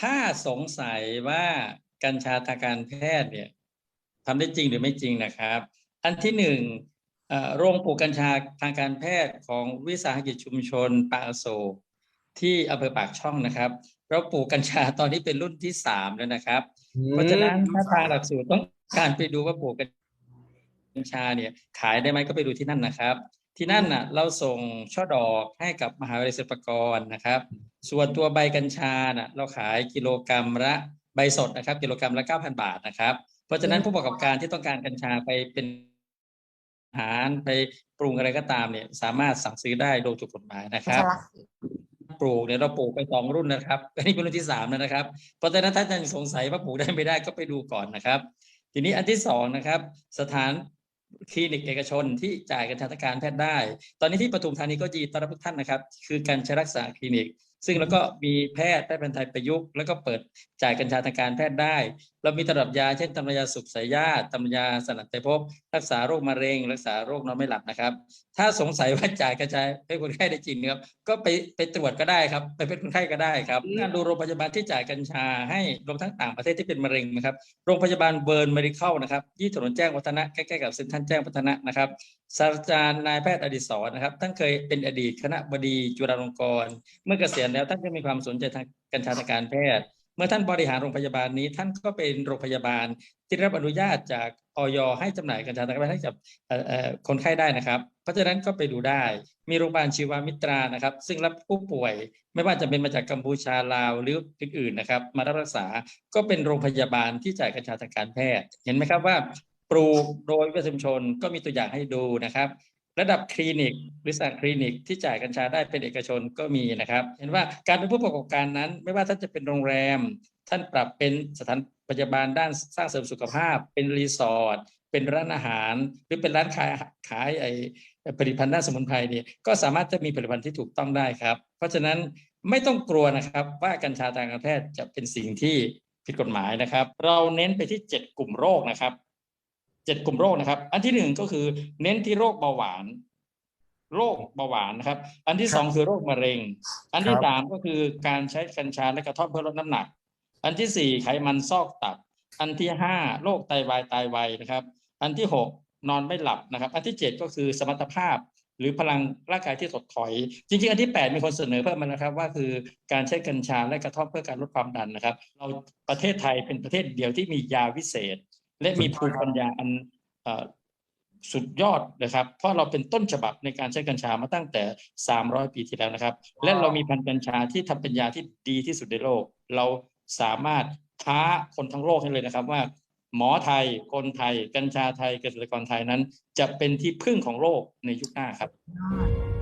ถ้าสงสัยว่ากัญชาทางการแพทย์เนี่ยทำได้จริงหรือไม่จริงนะครับ อันที่หนึ่งเอ่อโรงปลูกกัญชาทางการแพทย์ของวิสาหกิจชุมชนปากอโศกที่อำเภอปากช่องนะครับ เราปลูกกัญชาตอนนี้เป็นรุ่นที่สามแล้วนะครับ เพราะฉะนั้นถ้าทางหลักสูตรต้องการไปดูว่าปลูกกัญชาเนี่ยขายได้ไหมก็ไปดูที่นั่นนะครับ ที่นั่นน่ะเราส่งช่อดอกให้กับมหาวิทยาลัยศิลปากรนะครับ ส่วนตัวใบกัญชาน่ะเราขายกิโลกรรัมละใบสดนะครับ กิโลกรรัมละเก้าพันบาทนะครับ เพราะฉะนั้นผู้ประกอบการที่ต้องการกัญชาไปเป็นอาหารไปปรุงอะไรก็ตามเนี่ย สามารถสั่งซื้อได้โดยถูกกฎหมายนะครับ ปลูกเนี่ยเราปลูกไปสองรุ่นนะครับอันนี้เป็นรุ่นที่สามแล้วนะครับ เพราะฉะนั้นถ้าท่านสงสัยว่าปลูกได้ไม่ได้ก็ไปดูก่อนนะครับ ทีนี้อันที่สองนะครับ สถาน คลินิกเอกชนที่จ่ายกันทางการแพทย์ได้ ตอนนี้ที่ปทุมธานีก็ดีต้อนรับทุกท่านนะครับ คือการใช้รักษาคลินิก ซึ่งแล้วก็มีแพทย์แพทย์แผนไทยประยุกต์แล้วก็เปิดจ่ายกัญชาทางการแพทย์ได้ เรามีตำรับยาเช่นตำรับยาสุขสายญาติตำรับยาสลัดไตรภพรักษาโรคมะเร็ง รักษาโรคนอนไม่หลับนะครับ ถ้าสงสัยว่าจ่ายกระจาให้คนไข้ได้จริงนะครับก็ไปไปตรวจก็ได้ครับ ไปเป็นคนไข้ก็ได้ครับงานดูโรงพยาบาลที่จ่ายกัญชาให้รวมทั้งต่างประเทศที่เป็นมะเร็งนะครับโรงพยาบาลเบิร์นเมดิคอลนะครับยี่ถนนแจ้งวัฒนะใกล้ๆกับเซ็นทรัลแจ้งวัฒนะนะครับศาสตราจารย์นายแพทย์อดิศรนะครับท่านเคยเป็นอดีตคณะบดีจุฬาลงกรณ์เมื่อเกษียณแล้วท่านก็มีความสนใจทางกัญชาทางการแพทย์ เมื่อท่านบริหารโรงพยาบาลนี้ ท่านก็เป็นโรงพยาบาลที่รับอนุญาตจากออยให้จำหน่ายกัญชาทางการแพทย์ให้กับคนไข้ได้นะครับ เพราะฉะนั้นก็ไปดูได้ มีโรงพยาบาลชีวามิตรานะครับ ซึ่งรับผู้ป่วย ไม่ว่าจะเป็นมาจากกัมพูชาลาวหรืออื่นๆนะครับ มารับรักษาก็เป็นโรงพยาบาลที่จ่ายกัญชาทางการแพทย์ เห็นไหมครับว่าปลูกโดยประชาชนก็มีตัวอย่างให้ดูนะครับ ระดับคลินิกหรือสถานคลินิกที่จ่ายกัญชาได้เป็นเอกชนก็มีนะครับ เห็นว่าการเป็นผู้ประกอบการนั้น ไม่ว่าท่านจะเป็นโรงแรม ท่านปรับเป็นสถานพยาบาลด้านสร้างเสริมสุขภาพ เป็นรีสอร์ทเป็นร้านอาหาร หรือเป็นร้านขายขายไอผลิตภัณฑ์ด้านสมุนไพรเนี่ยก็สามารถจะมีผลิตภัณฑ์ที่ถูกต้องได้ครับ เพราะฉะนั้นไม่ต้องกลัวนะครับว่ากัญชาทางการแพทย์จะเป็นสิ่งที่ผิดกฎหมายนะครับ เราเน้นไปที่เจ็ดกลุ่มโรคนะครับ เจ็ดกลุ่มโรคนะครับ อันที่หนึ่งก็คือเน้นที่โรคเบาหวาน โรคเบาหวานนะครับ อันที่สองคือโรคมะเร็ง อันที่ครับสามก็คือการใช้กัญชาและกระท่อมเพื่อลดน้ำหนัก อันที่สี่ไขมันซอกตับ อันที่ห้าโรคไตวายตายไวนะครับ อันที่หกนอนไม่หลับนะครับ อันที่เจ็ดก็คือสมรรถภาพหรือพลังร่างกายที่ถดถอย จริงๆ อันที่แปดมีคนเสนอเพิ่มมานะครับ ว่าคือการใช้กัญชาและกระท่อมเพื่อการลดความดันนะครับ เราประเทศไทยเป็นประเทศเดียวที่มียาวิเศษ และมีภูมิปัญญาอันเอ่อสุดยอดนะครับ เพราะเราเป็นต้นฉบับในการใช้กัญชามาตั้งแต่ 300 ปีที่แล้วนะครับ และเรามีพันธุ์กัญชาที่ทำเป็นยาที่ดีที่สุดในโลก เราสามารถท้าคนทั้งโลกให้เลยนะครับว่า หมอไทย คนไทย กัญชาไทยเกษตรกรไทยนั้น จะเป็นที่พึ่งของโลกในยุคหน้าครับยอด